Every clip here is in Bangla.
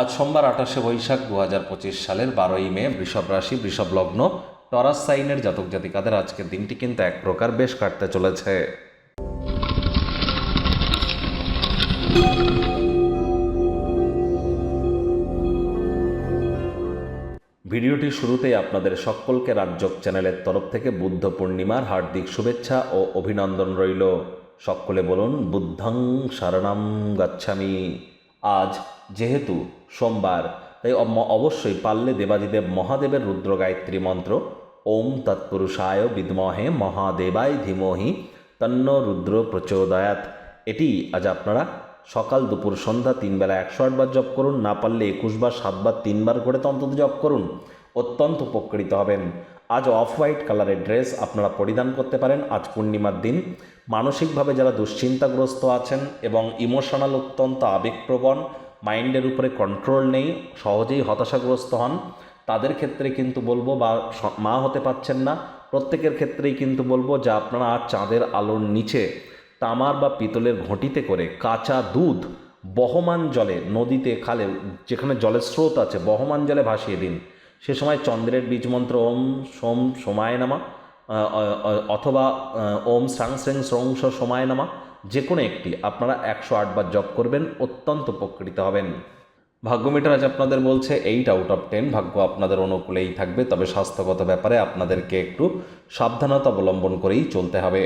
আজ সোমবার আঠাশে বৈশাখ দু হাজার পঁচিশ সালের বারোই মে, বৃষভ রাশি, বৃষভ লগ্ন, টরাস সাইনের জাতক জাতিকাদের আজকের দিনটি কিন্তু এক প্রকার বেশ কাটতে চলেছে। ভিডিওটি শুরুতেই আপনাদের সকলকে রাজ্যক চ্যানেলের তরফ থেকে বুদ্ধ পূর্ণিমার হার্দিক শুভেচ্ছা ও অভিনন্দন রইল। সকলে বলুন, বুদ্ধং শরণম গচ্ছামি। আজ যেহেতু সোমবার। তাই অবশ্যই পারলে দেবাদিদেব মহাদেবের রুদ্র গায়ত্রী মন্ত্র, ওম তৎপুরুষায় বিদ্মহে মহাদেবায় ধীমহি তন্ন রুদ্র প্রচোদয়াত। এটি আজ আপনারা সকাল দুপুর সন্ধ্যা তিনবেলা একশো আটবার জপ করুন, না পারলে একুশ বার সাতবার, তিনবার করে তো অন্তত জপ করুন। অত্যন্ত উপকৃত হবেন। আজ অফ হোয়াইট কালারের ড্রেস আপনারা পরিধান করতে পারেন। আজ পূর্ণিমার দিন। মানসিকভাবে যারা দুশ্চিন্তাগ্রস্ত আছেন এবং ইমোশনাল অত্যন্ত আবেগপ্রবণ মাইন্ডের উপরে কন্ট্রোল নেই, সহজেই হতাশাগ্রস্ত হন। তাদের ক্ষেত্রে কিন্তু বলব বা মা হতে পারছেন না। প্রত্যেকের ক্ষেত্রেই কিন্তু বলব যে আপনারা আজ চাঁদের আলোর নিচে তামার বা পিতলের ঘটিতে করে কাঁচা দুধ বহমান জলে নদীতে খালে, যেখানে জলের স্রোত আছে, বহমান জলে ভাসিয়ে দিন। সে সময় চন্দ্রের বীজ মন্ত্র ওম সোম সোমায় নামা অথবা ওম স্রাং স্রেং স্রংস সময় নামা। যে কোনো একটি, আপনারা একশো আটবার জপ করবেন, অত্যন্ত উপকৃত হবেন। ভাগ্যমিটার আজ আপনাদের বলছে এইট আউট অফ টেন ভাগ্য আপনাদের অনুকূলেই থাকবে, তবে স্বাস্থ্যগত ব্যাপারে আপনাদেরকে একটু সাবধানতা অবলম্বন করেই চলতে হবে।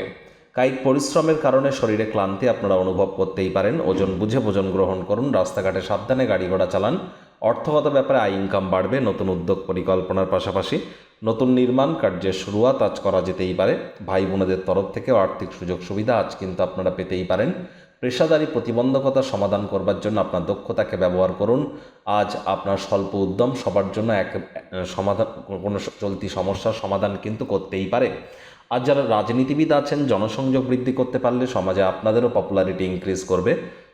কায়িক পরিশ্রমের কারণে শরীরে ক্লান্তি আপনারা অনুভব করতেই পারেন, ওজন বুঝে ভোজন গ্রহণ করুন, রাস্তাঘাটে সাবধানে গাড়ি ঘোড়া চালান। অর্থগত ব্যাপারে আয় ইনকাম বাড়বে, নতুন উদ্যোগ পরিকল্পনার পাশাপাশি নতুন নির্মাণ কার্যের শুরুয়াত আজ করা যেতেই পারে। ভাই বোনেদের তরফ থেকেও আর্থিক সুযোগ সুবিধা আজ কিন্তু আপনারা পেতেই পারেন। পেশাদারি প্রতিবন্ধকতা সমাধান করবার জন্য আপনার দক্ষতাকে ব্যবহার করুন। আজ আপনার স্বল্প উদ্যম সবার জন্য এক সমাধান, কোনো চলতি সমস্যার সমাধান কিন্তু করতেই পারে। আজ যারা রাজনীতিবিদ আছেন, জনসংযোগ বৃদ্ধি করতে পারলে সমাজে আপনাদেরও পপুলারিটি ইনক্রিজ করবে।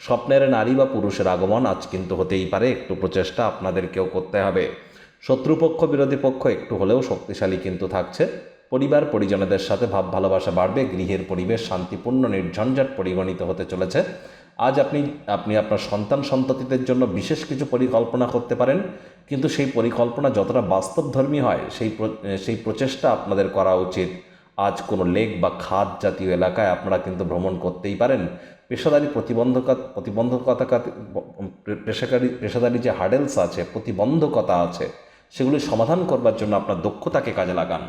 স্বপ্নের নারী বা পুরুষের আগমন আজ কিন্তু হতেই পারে, একটু প্রচেষ্টা আপনাদেরকেও করতে হবে। শত্রুপক্ষ, বিরোধী পক্ষ একটু হলেও শক্তিশালী কিন্তু থাকছে। পরিবার, পরিজনদের সাথে ভাব ভালোবাসা বাড়বে, গৃহের পরিবেশ শান্তিপূর্ণ, নির্ঝঞ্ঝাট পরিগণিত হতে চলেছে। আজ আপনি আপনি আপনার সন্তান সন্ততিদের জন্য বিশেষ কিছু পরিকল্পনা করতে পারেন, কিন্তু সেই পরিকল্পনা যতটা বাস্তবধর্মী হয়, সেই সেই প্রচেষ্টা আপনাদের করা উচিত। আজ কোনো লেক বা খাদ জাতীয় এলাকায় আপনারা কিন্তু ভ্রমণ করতেই পারেন। পেশাদারি প্রতিবন্ধকতা প্রতিবন্ধকতা পেশাকারী, পেশাদারি যে হার্ডেলস আছে, প্রতিবন্ধকতা আছে, সেগুলি সমাধান করবার জন্য আপনার দক্ষতাকে কাজে লাগান।